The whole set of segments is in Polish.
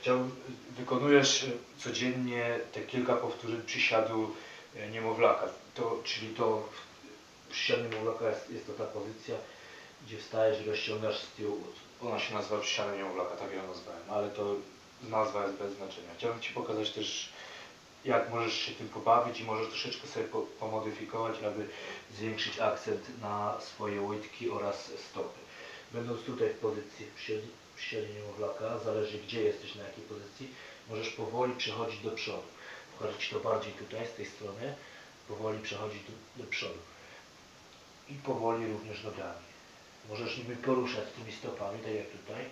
Chciałbym, wykonujesz codziennie te kilka powtórzeń przysiadu e, niemowlaka. To, czyli to przysiad niemowlaka jest, jest to ta pozycja, gdzie wstajesz i rozciągasz z tyłu. Ona się nazywa przysiadem niemowlaka, tak ją nazwałem, ale to nazwa jest bez znaczenia. Chciałbym Ci pokazać też, jak możesz się tym pobawić i możesz troszeczkę sobie po, pomodyfikować, aby zwiększyć akcent na swoje łydki oraz stopy. Będąc tutaj w pozycji przysiadzie niemowlaka, zależy gdzie jesteś, na jakiej pozycji, możesz powoli przechodzić do przodu. Pokażę Ci to bardziej tutaj, z tej strony. Powoli przechodzić do, do przodu. I powoli również nogami. Możesz nimi poruszać tymi stopami, tak jak tutaj.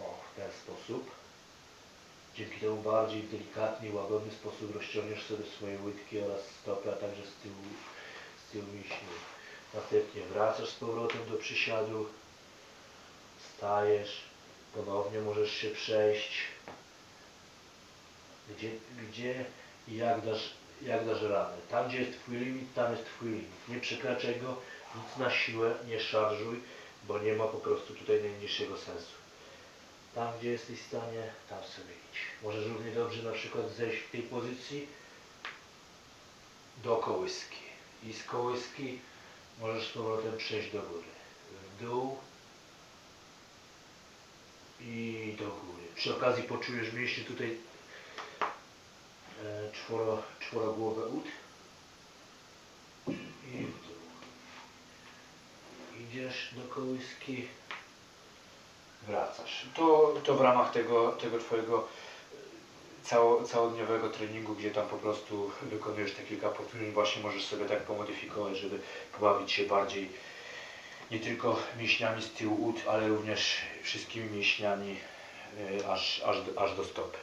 O, w ten sposób. Dzięki temu bardziej delikatny łagodny sposób rozciągniesz sobie swoje łydki oraz stopy, a także z tyłu, z tyłu. Następnie wracasz z powrotem do przysiadu, stajesz, ponownie możesz się przejść. Gdzie, gdzie i jak dasz, jak dasz radę. Tam, gdzie jest Twój limit, tam jest Twój limit. Nie przekraczaj go, nic na siłę, nie szarżuj, bo nie ma po prostu tutaj najmniejszego sensu. Tam, gdzie jesteś w stanie, tam sobie idź. Możesz równie dobrze na przykład zejść w tej pozycji do kołyski. I z kołyski możesz z powrotem przejść do góry. W dół i do góry. Przy okazji poczujesz mięśnie tutaj e, czworo, czworogłowe ud i w dół. Idziesz do kołyski, wracasz. To, to w ramach tego, tego Twojego cało, całodniowego treningu, gdzie tam po prostu wykonujesz te kilka powtórzeń, właśnie możesz sobie tak pomodyfikować, żeby pobawić się bardziej nie tylko mięśniami z tyłu ud, ale również wszystkimi mięśniami e, aż, aż, do- aż do stopy.